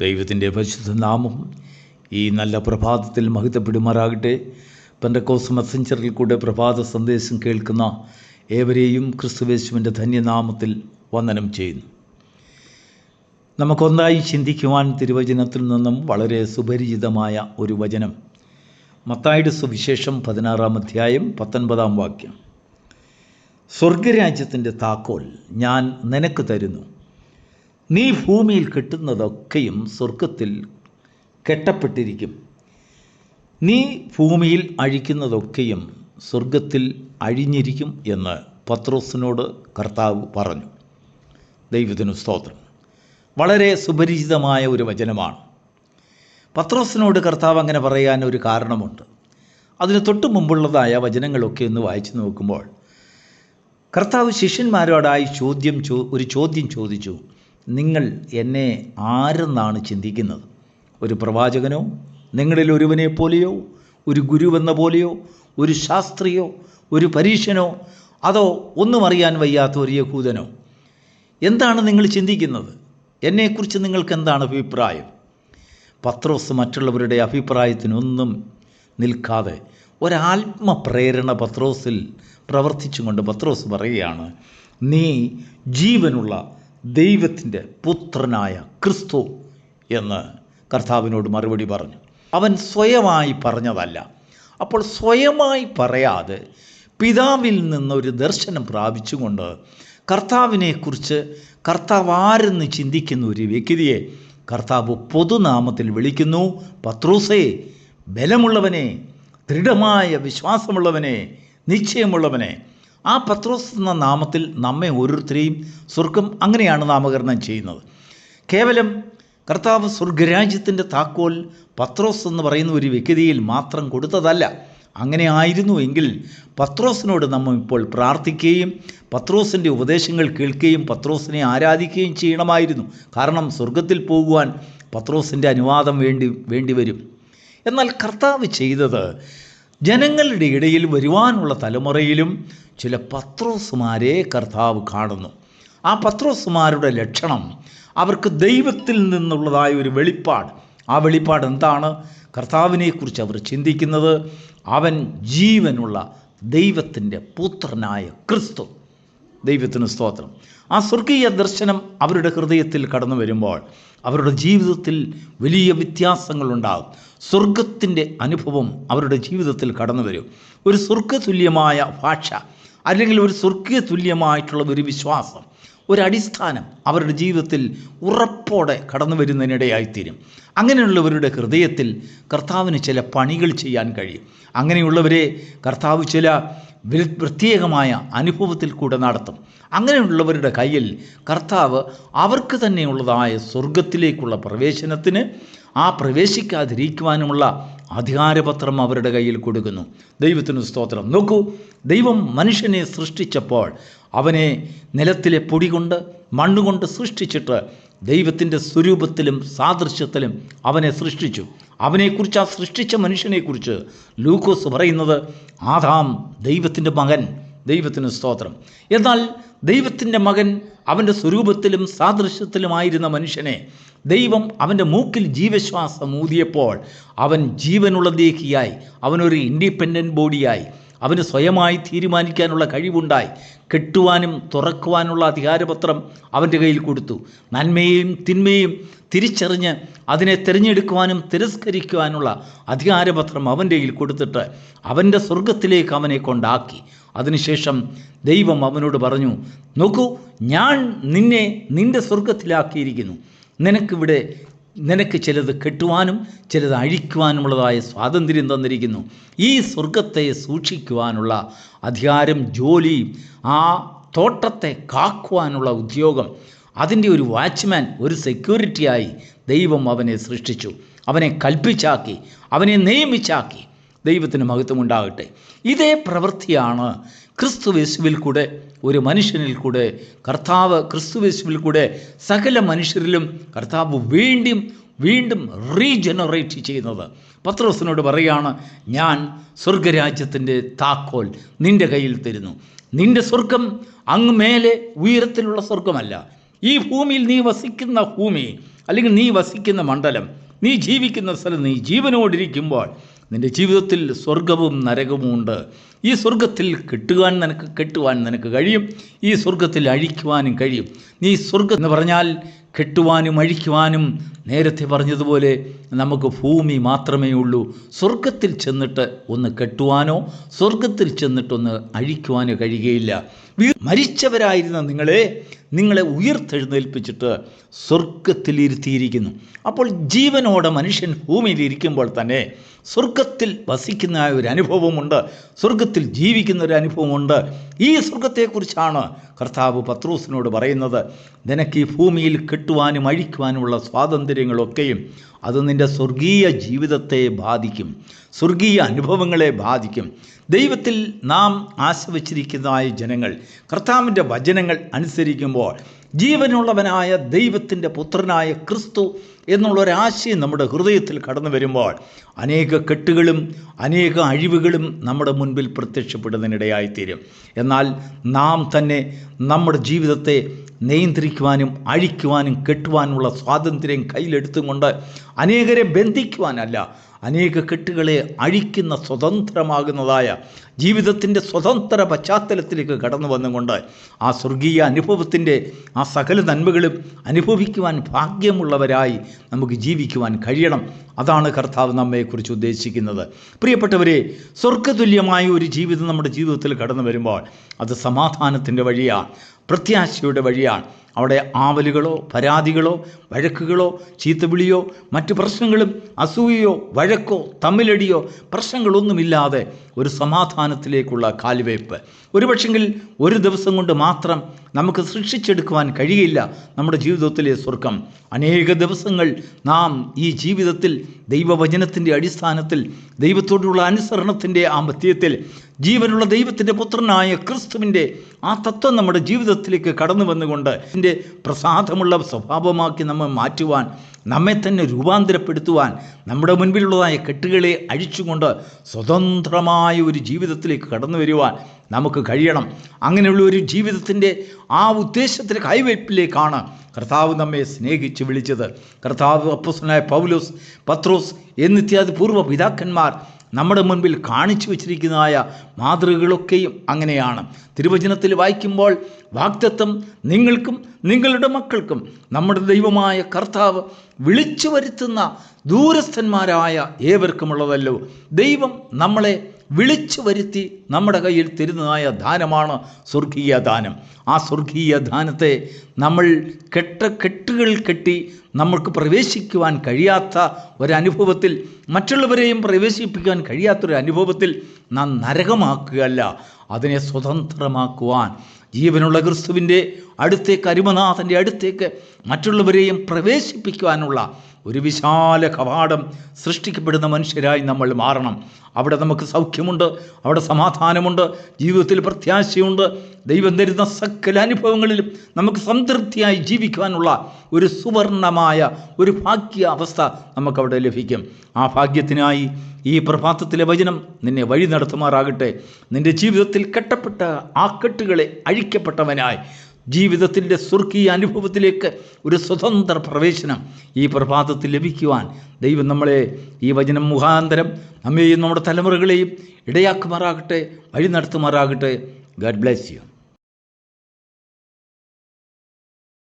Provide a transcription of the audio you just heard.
ദൈവത്തിന്റെ പരിശുദ്ധ നാമം ഈ നല്ല പ്രഭാതത്തിൽ മഹിതപ്പെടുമാറാകട്ടെ. പെൻഡക്കോസ് മെസ്സഞ്ചറിൽ കൂടെ പ്രഭാത സന്ദേശം കേൾക്കുന്ന ഏവരെയും ക്രിസ്തുവേശുവിന്റെ ധന്യനാമത്തിൽ വന്ദനം ചെയ്യുന്നു. നമുക്കൊന്നായി ചിന്തിക്കുവാൻ തിരുവചനത്തിൽ നിന്നും വളരെ സുപരിചിതമായ ഒരു വചനം. മത്തായുടെ സുവിശേഷം പതിനാറാം അധ്യായം പത്തൊൻപതാം വാക്യം. സ്വർഗരാജ്യത്തിന്റെ താക്കോൽ ഞാൻ നിനക്ക് തരുന്നു. നീ ഭൂമിയിൽ കെട്ടുന്നതൊക്കെയും സ്വർഗത്തിൽ കെട്ടപ്പെട്ടിരിക്കും. നീ ഭൂമിയിൽ അഴിക്കുന്നതൊക്കെയും സ്വർഗത്തിൽ അഴിഞ്ഞിരിക്കും എന്ന് പത്രോസിനോട് കർത്താവ് പറഞ്ഞു. ദൈവത്തിനു സ്തോത്രം. വളരെ സുപരിചിതമായ ഒരു വചനമാണ്. പത്രോസിനോട് കർത്താവ് അങ്ങനെ പറയാൻ ഒരു കാരണമുണ്ട്. അതിന് തൊട്ട് മുമ്പുള്ളതായ വചനങ്ങളൊക്കെ ഒന്ന് വായിച്ചു നോക്കുമ്പോൾ കർത്താവ് ശിഷ്യന്മാരോടായി ചോദ്യം ചോ ഒരു ചോദ്യം ചോദിച്ചു. നിങ്ങൾ എന്നെ ആരെന്നാണ് ചിന്തിക്കുന്നത്? ഒരു പ്രവാചകനോ നിങ്ങളിൽ ഒരുവനെ പോലെയോ ഒരു ഗുരുവെന്ന പോലെയോ ഒരു ശാസ്ത്രിയോ ഒരു പരീക്ഷനോ അതോ ഒന്നും അറിയാൻ വയ്യാത്ത ഒരു യഹൂദനോ? എന്താണ് നിങ്ങൾ ചിന്തിക്കുന്നത്? എന്നെക്കുറിച്ച് നിങ്ങൾക്ക് എന്താണ് അഭിപ്രായം? പത്രോസ് മറ്റുള്ളവരുടെ അഭിപ്രായത്തിനൊന്നും നിൽക്കാതെ ഒരാത്മപ്രേരണ പത്രോസിൽ പ്രവർത്തിച്ചുകൊണ്ട് പത്രോസ് പറയുകയാണ് നീ ജീവനുള്ള ദൈവത്തിന്റെ പുത്രനായ ക്രിസ്തു എന്ന് കർത്താവിനോട് മറുപടി പറഞ്ഞു. അവൻ സ്വയമായി പറഞ്ഞതല്ല. അപ്പോൾ സ്വയമായി പറയാതെ പിതാവിൽ നിന്നൊരു ദർശനം പ്രാപിച്ചുകൊണ്ട് കർത്താവിനെക്കുറിച്ച് കർത്താവ് ആരെന്ന് ചിന്തിക്കുന്ന ഒരു വ്യക്തിയെ കർത്താവ് പൊതുനാമത്തിൽ വിളിക്കുന്നു. പത്രൂസേ ബലമുള്ളവനെ ദൃഢമായ വിശ്വാസമുള്ളവനെ നിശ്ചയമുള്ളവനെ. ആ പത്രോസ് എന്ന നാമത്തിൽ നമ്മെ ഓരോരുത്തരെയും സ്വർഗം അങ്ങനെയാണ് നാമകരണം ചെയ്യുന്നത്. കേവലം കർത്താവ് സ്വർഗരാജ്യത്തിന്റെ താക്കോൽ പത്രോസ് എന്ന് പറയുന്ന ഒരു വ്യക്തിയിൽ മാത്രം കൊടുത്തതല്ല. അങ്ങനെ ആയിരുന്നു എങ്കിൽ പത്രോസിനോട് നമ്മൾ ഇപ്പോൾ പ്രാർത്ഥിക്കുകയും പത്രോസിന്റെ ഉപദേശങ്ങൾ കേൾക്കുകയും പത്രോസിനെ ആരാധിക്കുകയും ചെയ്യണമായിരുന്നു. കാരണം സ്വർഗത്തിൽ പോകുവാൻ പത്രോസിന്റെ അനുവാദം വേണ്ടി വേണ്ടി വരും. എന്നാൽ കർത്താവ് ചെയ്തത് ജനങ്ങളുടെ ഇടയിൽ വരുവാനുള്ള തലമുറയിലും ചില പത്രോസുമാരെ കർത്താവ് കാണുന്നു. ആ പത്രോസുമാരുടെ ലക്ഷണം അവർക്ക് ദൈവത്തിൽ നിന്നുള്ളതായ ഒരു വെളിപ്പാട്. ആ വെളിപ്പാട് എന്താണ്? കർത്താവിനെക്കുറിച്ച് അവർ ചിന്തിക്കുന്നത് അവൻ ജീവനുള്ള ദൈവത്തിന്റെ പുത്രനായ ക്രിസ്തു. ദൈവത്തിന് സ്തോത്രം. ആ സ്വർഗീയ ദർശനം അവരുടെ ഹൃദയത്തിൽ കടന്നു വരുമ്പോൾ അവരുടെ ജീവിതത്തിൽ വലിയ വ്യത്യാസങ്ങളുണ്ടാകും. സ്വർഗത്തിന്റെ അനുഭവം അവരുടെ ജീവിതത്തിൽ കടന്നു വരും. ഒരു സ്വർഗതുല്യമായ ഭാഷ അല്ലെങ്കിൽ ഒരു സ്വർഗീയ തുല്യമായിട്ടുള്ള ഒരു വിശ്വാസം ഒരു അടിസ്ഥാനം അവരുടെ ജീവിതത്തിൽ ഉറപ്പോടെ കടന്നു വരുന്നതിനിടയായിത്തീരും. അങ്ങനെയുള്ളവരുടെ ഹൃദയത്തിൽ കർത്താവിന് ചില പണികൾ ചെയ്യാൻ കഴിയും. അങ്ങനെയുള്ളവരെ കർത്താവ് ചില പ്രത്യേകമായ അനുഭവത്തിൽ കൂടെ നടത്തും. അങ്ങനെയുള്ളവരുടെ കയ്യിൽ കർത്താവ് അവർക്ക് തന്നെയുള്ളതായ സ്വർഗത്തിലേക്കുള്ള പ്രവേശനത്തിന് ആ പ്രവേശിക്കാതിരിക്കുവാനുമുള്ള അധികാരപത്രം അവരുടെ കയ്യിൽ കൊടുക്കുന്നു. ദൈവത്തിന് സ്തോത്രം. നോക്കൂ ദൈവം മനുഷ്യനെ സൃഷ്ടിച്ചപ്പോൾ അവനെ നിലത്തിലെ പൊടി കൊണ്ട് മണ്ണുകൊണ്ട് സൃഷ്ടിച്ചിട്ട് ദൈവത്തിന്റെ സ്വരൂപത്തിലും സാദൃശ്യത്തിലും അവനെ സൃഷ്ടിച്ചു. അവനെക്കുറിച്ച് ആ സൃഷ്ടിച്ച മനുഷ്യനെക്കുറിച്ച് ലൂക്കോസ് പറയുന്നത് ആദാം ദൈവത്തിന്റെ മകൻ ദൈവത്തിന് സ്തോത്രം. എന്നാൽ ദൈവത്തിന്റെ മകൻ അവന്റെ സ്വരൂപത്തിലും സാദൃശ്യത്തിലുമായിരുന്ന മനുഷ്യനെ ദൈവം അവന്റെ മൂക്കിൽ ജീവശ്വാസം ഊതിയപ്പോൾ അവൻ ജീവനുള്ള ദേഹിയായി അവനൊരു ഇൻഡിപെൻഡന്റ് ബോഡിയായി അവന് സ്വയമായി തീരുമാനിക്കാനുള്ള കഴിവുണ്ടായി കെട്ടുവാനും തുറക്കുവാനുള്ള അധികാരപത്രം അവന്റെ കയ്യിൽ കൊടുത്തു. നന്മയും തിന്മയും തിരിച്ചറിഞ്ഞ് അതിനെ തിരഞ്ഞെടുക്കുവാനും തിരസ്കരിക്കുവാനുള്ള അധികാരപത്രം അവന്റെ കയ്യിൽ കൊടുത്തിട്ട് അവന്റെ സ്വർഗത്തിലേക്ക് അവനെ കൊണ്ടാക്കി. അതിനുശേഷം ദൈവം അവനോട് പറഞ്ഞു നോക്കൂ ഞാൻ നിന്നെ നിന്റെ സ്വർഗത്തിലാക്കിയിരിക്കുന്നു നിനക്കിവിടെ നിനക്ക് ചിലത് കെട്ടുവാനും ചിലത് അഴിക്കുവാനുമുള്ളതായ സ്വാതന്ത്ര്യം തന്നിരിക്കുന്നു. ഈ സ്വർഗത്തെ സൂക്ഷിക്കുവാനുള്ള അധികാരം ജോലി ആ തോട്ടത്തെ കാക്കുവാനുള്ള ഉദ്യോഗം അതിന്റെ ഒരു വാച്ച്മാൻ ഒരു സെക്യൂരിറ്റിയായി ദൈവം അവനെ സൃഷ്ടിച്ചു. അവനെ കൽപ്പിച്ചാക്കി അവനെ നിയമിച്ചാക്കി ദൈവത്തിന് മഹത്വമുണ്ടാകട്ടെ. ഇതേ പ്രവൃത്തിയാണ് ക്രിസ്തുവേശുവിൽ കൂടെ ഒരു മനുഷ്യനിൽ കൂടെ കർത്താവ് ക്രിസ്തുവേശുവിൽ കൂടെ സകല മനുഷ്യരിലും കർത്താവ് വീണ്ടും വീണ്ടും റീജനറേറ്റ് ചെയ്യുന്നത്. പത്രോസിനോട് പറയുകയാണ് ഞാൻ സ്വർഗരാജ്യത്തിന്റെ താക്കോൽ നിന്റെ കയ്യിൽ തരുന്നു. നിന്റെ സ്വർഗം അങ്ങ് മേലെ ഉയരത്തിലുള്ള സ്വർഗമല്ല ഈ ഭൂമിയിൽ നീ വസിക്കുന്ന ഭൂമി അല്ലെങ്കിൽ നീ വസിക്കുന്ന മണ്ഡലം നീ ജീവിക്കുന്ന സ്ഥലം നീ ജീവനോടിരിക്കുമ്പോൾ നിന്റെ ജീവിതത്തിൽ സ്വർഗവും നരകവും ഉണ്ട്. ഈ സ്വർഗത്തിൽ കെട്ടുവാൻ നിനക്ക് കെട്ടുവാൻ നിനക്ക് കഴിയും. ഈ സ്വർഗത്തിൽ അഴിക്കുവാനും കഴിയും. നീ സ്വർഗം എന്ന് പറഞ്ഞാൽ കെട്ടുവാനും അഴിക്കുവാനും നേരത്തെ പറഞ്ഞതുപോലെ നമുക്ക് ഭൂമി മാത്രമേ ഉള്ളൂ. സ്വർഗത്തിൽ ചെന്നിട്ട് ഒന്ന് കെട്ടുവാനോ സ്വർഗത്തിൽ ചെന്നിട്ടൊന്ന് അഴിക്കുവാനോ കഴിയുകയില്ല. മരിച്ചവരായിരുന്ന നിങ്ങളെ നിങ്ങളെ ഉയർത്തെഴുന്നേൽപ്പിച്ചിട്ട് സ്വർഗത്തിലിരുത്തിയിരിക്കുന്നു അപ്പോൾ ജീവനോടെ മനുഷ്യൻ ഭൂമിയിലിരിക്കുമ്പോൾ തന്നെ സ്വർഗത്തിൽ വസിക്കുന്ന ഒരു അനുഭവമുണ്ട്. സ്വർഗത്തിൽ ജീവിക്കുന്ന ഒരു അനുഭവമുണ്ട്. ഈ സ്വർഗത്തെക്കുറിച്ചാണ് കർത്താവ് പത്രൂസിനോട് പറയുന്നത്. നിനക്ക് ഈ ഭൂമിയിൽ കെട്ടുവാനും അഴിക്കുവാനുമുള്ള സ്വാതന്ത്ര്യങ്ങളൊക്കെയും അത് നിന്റെ സ്വർഗീയ ജീവിതത്തെ ബാധിക്കും. സ്വർഗീയ അനുഭവങ്ങളെ ബാധിക്കും. ദൈവത്തിൽ നാം ആശ്രവിച്ചിരിക്കുന്നതായ ജനങ്ങൾ കർത്താവിന്റെ വചനങ്ങൾ അനുസരിക്കുമ്പോൾ ജീവനുള്ളവനായ ദൈവത്തിന്റെ പുത്രനായ ക്രിസ്തു എന്നുള്ളൊരാശയം നമ്മുടെ ഹൃദയത്തിൽ കടന്നു വരുമ്പോൾ അനേക കെട്ടുകളും അനേക അഴിവുകളും നമ്മുടെ മുൻപിൽ പ്രത്യക്ഷപ്പെടുന്നതിനിടയായിത്തീരും. എന്നാൽ നാം തന്നെ നമ്മുടെ ജീവിതത്തെ നിയന്ത്രിക്കുവാനും അഴിക്കുവാനും കെട്ടുവാനുമുള്ള സ്വാതന്ത്ര്യം കയ്യിലെടുത്തുകൊണ്ട് അനേകരെ ബന്ധിക്കുവാനല്ല അനേക കെട്ടുകളെ അഴിക്കുന്ന സ്വതന്ത്രമാകുന്നതായ ജീവിതത്തിന്റെ സ്വതന്ത്ര പശ്ചാത്തലത്തിലേക്ക് കടന്നു വന്നുകൊണ്ട് ആ സ്വർഗീയ അനുഭവത്തിന്റെ ആ സകല നന്മകളും അനുഭവിക്കുവാൻ ഭാഗ്യമുള്ളവരായി നമുക്ക് ജീവിക്കുവാൻ കഴിയണം. അതാണ് കർത്താവ് നമ്മെക്കുറിച്ച് ഉദ്ദേശിക്കുന്നത്. പ്രിയപ്പെട്ടവരെ സ്വർഗതുല്യമായ ഒരു ജീവിതം നമ്മുടെ ജീവിതത്തിൽ കടന്നു വരുമ്പോൾ അത് സമാധാനത്തിന്റെ വഴിയാണ് പ്രത്യാശയുടെ വഴിയാണ് അവിടെ ആവലുകളോ പരാതികളോ വഴക്കുകളോ ചീത്തവിളിയോ മറ്റു പ്രശ്നങ്ങളും അസൂയയോ വഴക്കോ തമ്മിലടിയോ പ്രശ്നങ്ങളൊന്നുമില്ലാതെ ഒരു സമാധാനത്തിലേക്കുള്ള കാൽവയ്പ് ഒരുപക്ഷെങ്കിൽ ഒരു ദിവസം കൊണ്ട് മാത്രം നമുക്ക് സൃഷ്ടിച്ചെടുക്കുവാൻ കഴിയില്ല നമ്മുടെ ജീവിതത്തിലെ സ്വർഗം അനേക ദിവസങ്ങൾ നാം ഈ ജീവിതത്തിൽ ദൈവവചനത്തിന്റെ അടിസ്ഥാനത്തിൽ ദൈവത്തോടുള്ള അനുസരണത്തിന്റെ ആ മധ്യത്തിൽ ജീവനുള്ള ദൈവത്തിന്റെ പുത്രനായ ക്രിസ്തുവിന്റെ ആ തത്വം നമ്മുടെ ജീവിതത്തിലേക്ക് കടന്നു വന്നുകൊണ്ട് ഇതിന്റെ പ്രസാദമുള്ള സ്വഭാവമാക്കി നമ്മെ മാറ്റുവാൻ നമ്മെ തന്നെ രൂപാന്തരപ്പെടുത്തുവാൻ നമ്മുടെ മുൻപിലുള്ളതായ കെട്ടുകളെ അഴിച്ചുകൊണ്ട് സ്വതന്ത്രമായ ഒരു ജീവിതത്തിലേക്ക് കടന്നു വരുവാൻ നമുക്ക് കഴിയണം. അങ്ങനെയുള്ള ഒരു ജീവിതത്തിന്റെ ആ ഉദ്ദേശത്തിന്റെ കൈവയ്പിലേക്കാണ് കർത്താവ് നമ്മെ സ്നേഹിച്ച് വിളിച്ചത്. കർത്താവ് അപ്പസ്സനായ പൗലോസ് പത്രോസ് എന്നിത്യാദി പൂർവ പിതാക്കന്മാർ നമ്മുടെ മുൻപിൽ കാണിച്ചു വച്ചിരിക്കുന്നതായ മാതൃകകളൊക്കെയും അങ്ങനെയാണ്. തിരുവചനത്തിൽ വായിക്കുമ്പോൾ വാക്തത്വം നിങ്ങൾക്കും നിങ്ങളുടെ മക്കൾക്കും നമ്മുടെ ദൈവമായ കർത്താവ് വിളിച്ചു വരുത്തുന്ന ദൂരസ്ഥന്മാരായ ഏവർക്കുമുള്ളതല്ലോ. ദൈവം നമ്മളെ വിളിച്ചു വരുത്തി നമ്മുടെ കയ്യിൽ തരുന്നതായ ദാനമാണ് സ്വർഗീയ ദാനം. ആ സ്വർഗീയ ദാനത്തെ നമ്മൾ കെട്ട കെട്ടുകൾ കെട്ടി നമ്മൾക്ക് പ്രവേശിക്കുവാൻ കഴിയാത്ത ഒരനുഭവത്തിൽ മറ്റുള്ളവരെയും പ്രവേശിപ്പിക്കാൻ കഴിയാത്തൊരു അനുഭവത്തിൽ നാം നരകമാക്കുകയല്ല. അതിനെ സ്വതന്ത്രമാക്കുവാൻ ജീവനുള്ള ക്രിസ്തുവിന്റെ അടുത്തേക്ക് അരുമനാഥന്റെ അടുത്തേക്ക് മറ്റുള്ളവരെയും പ്രവേശിപ്പിക്കുവാനുള്ള ഒരു വിശാല കവാടം സൃഷ്ടിക്കപ്പെടുന്ന മനുഷ്യരായി നമ്മൾ മാറണം. അവിടെ നമുക്ക് സൗഖ്യമുണ്ട് അവിടെ സമാധാനമുണ്ട് ജീവിതത്തിൽ പ്രത്യാശയുണ്ട്. ദൈവം തരുന്ന സകല അനുഭവങ്ങളിലും നമുക്ക് സംതൃപ്തിയായി ജീവിക്കുവാനുള്ള ഒരു സുവർണമായ ഒരു ഭാഗ്യ അവസ്ഥ നമുക്കവിടെ ലഭിക്കും. ആ ഭാഗ്യത്തിനായി ഈ പ്രഭാതത്തിലെ വചനം നിന്നെ വഴി നടത്തുമാറാകട്ടെ. നിന്റെ ജീവിതത്തിൽ കെട്ടപ്പെട്ട ആ കെട്ടുകളെ അഴിക്കപ്പെട്ടവനായി. ജീവിതത്തിന്റെ സ്വർഗീയ അനുഭവത്തിലേക്ക് ഒരു സ്വതന്ത്ര പ്രവേശനം ഈ പ്രഭാതത്തിൽ ലഭിക്കുവാൻ ദൈവം നമ്മളെ ഈ വചനം മുഖാന്തരം നമ്മെയും നമ്മുടെ തലമുറകളെയും ഇടയാക്കുമാറാകട്ടെ വഴി നടത്തുമാറാകട്ടെ. Garh bless you